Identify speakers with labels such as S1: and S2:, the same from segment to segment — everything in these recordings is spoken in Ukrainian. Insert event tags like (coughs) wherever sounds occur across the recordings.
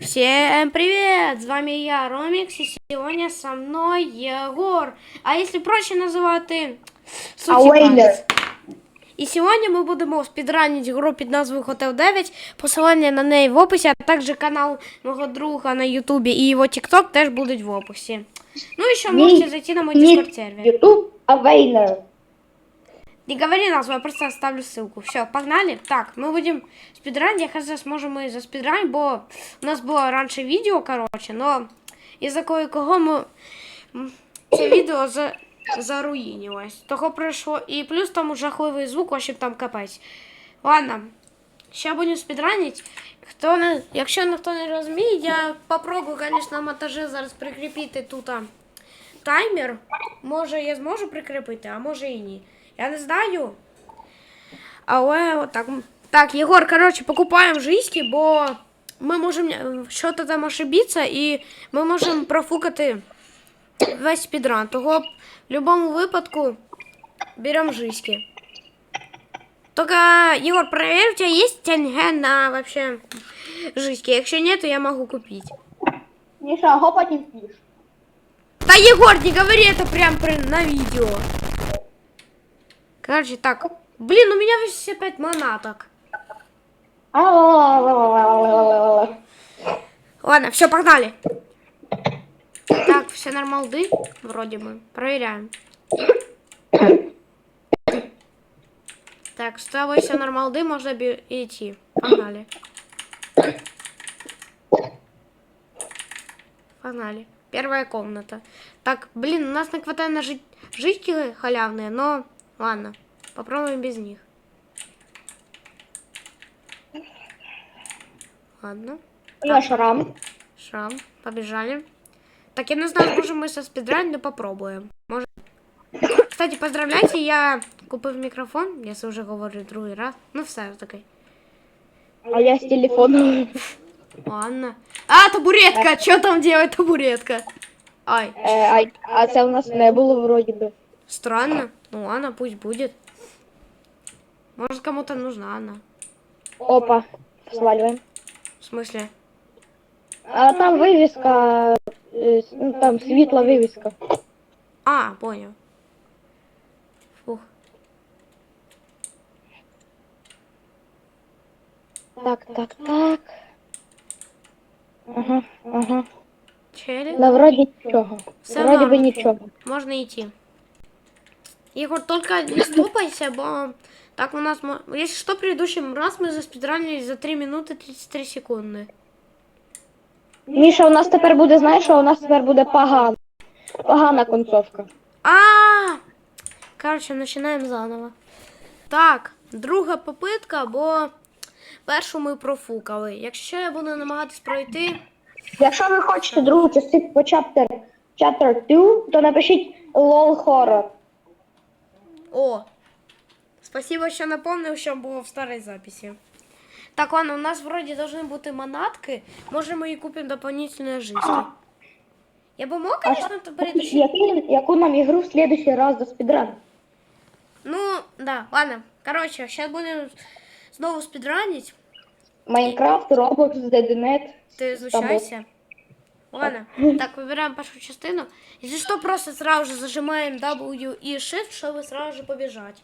S1: Всем привет! С вами я, Ромикс, и сегодня со мной Егор. А если проще називати Сутіканець. І сьогодні ми будемо спідранити гру під назвою Hotel 9. Посилання на неї в описі, а також канал мого друга на Ютубі і його TikTok теж будуть в описі. Ну і ще можете зайти на мой Discord сервер.
S2: YouTube Авейнер.
S1: Не говори назву, я просто оставлю ссылку. Все, погнали. Так, мы будем спидранить. Я хз, сможем мы за спидрань, бо у нас было раньше видео, короче, но из-за кое-кого мы м, це відео за, заруїнилось. Того пройшло. І плюс там жахливий звук, в общем, там капець. Ладно, ще будемо спідранити. Хто не, якщо ніхто не розуміє, я попробую, конечно, на монтажі зараз прикріпити тут а, таймер. Може, я зможу прикріпити, а може і ні. Я не знаю. Але отак. Так, Єгор, коротше, покупаємо жиськи, бо ми можемо е, що-то там ошибитися і ми можемо профукати весь підран. Того в будь-якому випадку беремо жиськи. Только, Егор, проверь, у тебя есть тенге на вообще жиськи. Якщо нет, то я могу купить.
S2: Міша, го потім піш.
S1: Да, Егор, не говори это прям при, на видео. Короче, так. Блин, у меня 85 монаток. Ладно, все, погнали. Так, все нормалды, вроде бы. Проверяем. Так, с тобой все нормалды, можно идти. Погнали. Погнали. Первая комната. Так, блин, у нас не хватает на жи- жители халявные, но ладно, попробуем без них. Ладно.
S2: Я шрам.
S1: Шрам, побежали. Так, я не знаю, можем мы со спидранить, но попробуем. Может... Кстати, поздравляйте, я купив мікрофон, я це вже говорю другий раз. Ну все таки.
S2: А я з телефону.
S1: Ладно. А, табуретка! Что там делает табуретка? Ай,
S2: Е, а, а це у нас не було вроді би.
S1: странно. Ну ладно, пусть будет. Может, кому-то нужна она.
S2: Опа, свалюємо.
S1: В смысле?
S2: А там вивіска, е, с- ну, там світла вивіска.
S1: А, понял. Фух.
S2: Так, так, так. Ага, ага.
S1: Челик.
S2: Да вроді нічого.
S1: Все
S2: Вроді
S1: норм.
S2: би нічого.
S1: Можно идти. Егор, только не стопайся, бо так у нас... мо- Если что, предыдущий раз мы заспидранили за 3 минуты 33 секунды.
S2: Міша, у нас тепер буде, знаєш, що у нас тепер буде погана. Погана концовка.
S1: А, Короче, начинаем заново. Так, друга попитка, бо першу ми профукали. Якщо я буду намагатись пройти,
S2: Якщо ви хочете другу частину по chapter, chapter 2, то напишіть LOL horror.
S1: О! Спасибо, що напомнив, що було в старій записі. Так, ладно, у нас вроді должны бути манатки. Може, ми і купимо дополнительные жизни. Я бы мог, конечно, то предыдущий...
S2: Які, яку нам ігру в следующий раз до спідран?
S1: Ну, да, ладно. Короче, сейчас будем снова спидранить.
S2: Майнкрафт, Roblox, DDNet.
S1: Ты изучайся. Ладно, так, выбираем первую частину. Если что, просто сразу же зажимаем W и Shift, чтобы сразу же побежать.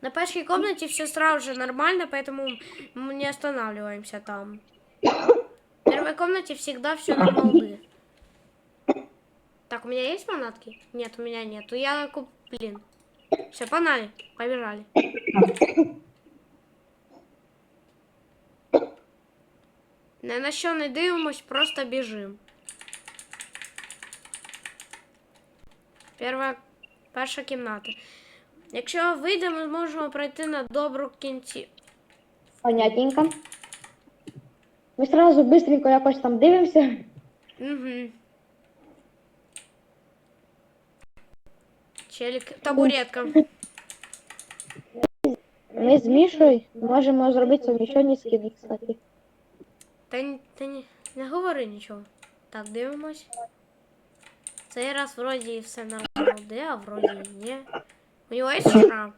S1: На первой комнате все сразу же нормально, поэтому мы не останавливаемся там. В первой комнате всегда все на молды. Так, у меня есть манатки? Нет, у меня нету. Я куп... Блин. Все, погнали. Побежали. Не на що не дивимось, просто біжим. Перша, перша кімната. Якщо вийдемо, ми зможемо пройти на добру кінці.
S2: Понятненько. Ми сразу быстренько якось там дивимося.
S1: Угу. Челік, табуретка.
S2: Ми з Мішою можемо зробити совміщені скини, кстати.
S1: Та, та ні, не говори нічого. Так, дивимось. Цей раз вроді все нормально, де, а вроді і ні. У него есть шрам?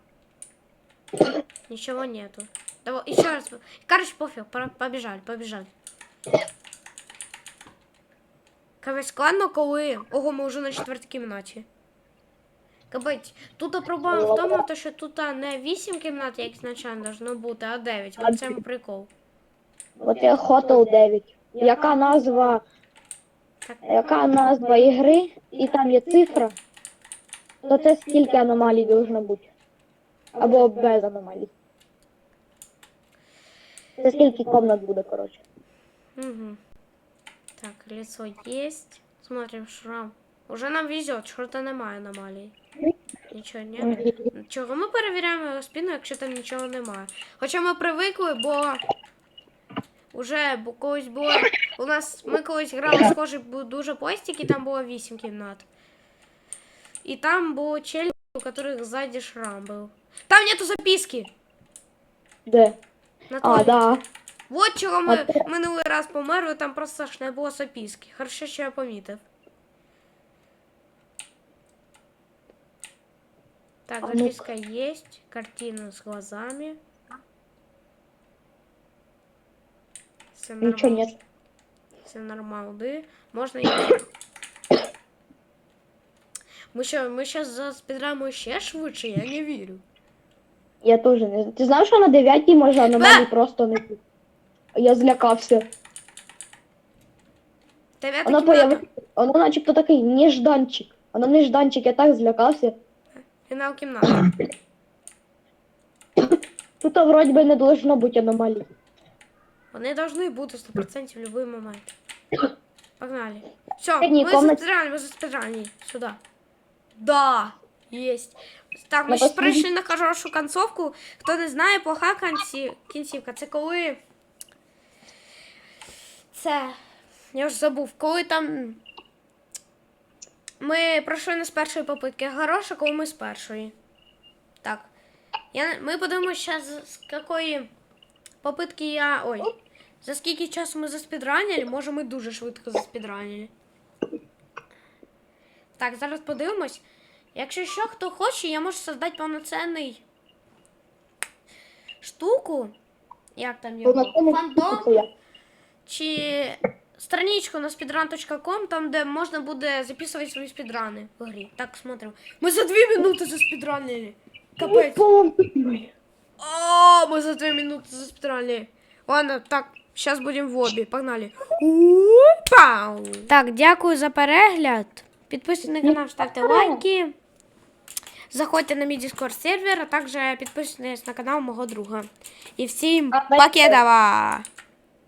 S1: Ничего нету. Давай, еще раз. Короче, пофиг, побежали, побежали. Капець, складно, коли. Ого, ми вже на четвертій кімнаті. Капець, тут проблема в тому, то, що тут не 8 кімнат, як ізначально должно бути, а 9.
S2: А
S1: В прикол.
S2: Є Hotel 9. Яка назва, яка назва ігри, і там є цифра, то це скільки аномалій должно бути. Або без аномалій. Це скільки комнат буде, коротше.
S1: угу. Так, лицо есть. Смотрим шрам. Уже нам везет, что-то немає аномалій. Нічого, ні? Чого ми перевіряємо спину, якщо там нічого немає? Хоча ми привикли, бо уже бо колись було. У нас ми колись грали схожий був дуже постік, і там було 8 кімнат. І там було челі, у которых ззаді шрам був. Там нету записки!
S2: Де?
S1: На
S2: А,
S1: туалеті.
S2: да.
S1: Вот чого ми
S2: А
S1: минулий раз померли, там просто ж не було записки. Хорошо, що я помітив. Так,
S2: А ну-ка.
S1: записка есть, картина с глазами. Все нормально.
S2: нет.
S1: Все нормалды. Можно идти. Ми що, ми зараз заспідраємо ще швидше, я не вірю.
S2: Я теж не знаю. Ти знаєш, що на 9 може аномалій просто не бути? Я злякався.
S1: Дев'ята
S2: Вона
S1: кімната.
S2: появи... Воно начебто такий нежданчик. Воно нежданчик, я так злякався.
S1: Фінал кімнати. (coughs)
S2: Тут вроді би не должно бути аномалій.
S1: Вони должны бути 100% в будь-який момент. Погнали. Все,
S2: Ні,
S1: ми
S2: комнат-
S1: заспидрали, ми заспидрали. Сюда. Да, есть. Так, ми
S2: Ну,
S1: зараз прийшли на хорошу концовку. Хто не знає, плоха кінці... кінцівка. Це коли. Це. Я вже забув, коли там. Ми пройшли не з першої попитки. Хороша, коли ми з першої. Так. Я... Ми подивимося, зараз, з якої попитки я. Ой. За скільки часу ми заспідранили? Може, ми дуже швидко заспідранили. Так, зараз подивимось. Якщо що, хто хоче, я можу создати повноцінний штуку. Як там його? Фандом чи страничку на speedrun.com, там, де можна буде записувати свої спідрани в грі. Так, смотрим. Ми за дві минути заспідранили. Капець. О, мы за две минуты застряли. Ладно, так, сейчас будем в обі. Погнали. Пау. Так, дякую за перегляд. Підписуйтесь на канал, ставте лайки. Заходьте на мій Discord сервер, а також підписуйтесь на канал мого друга. І всім покедова!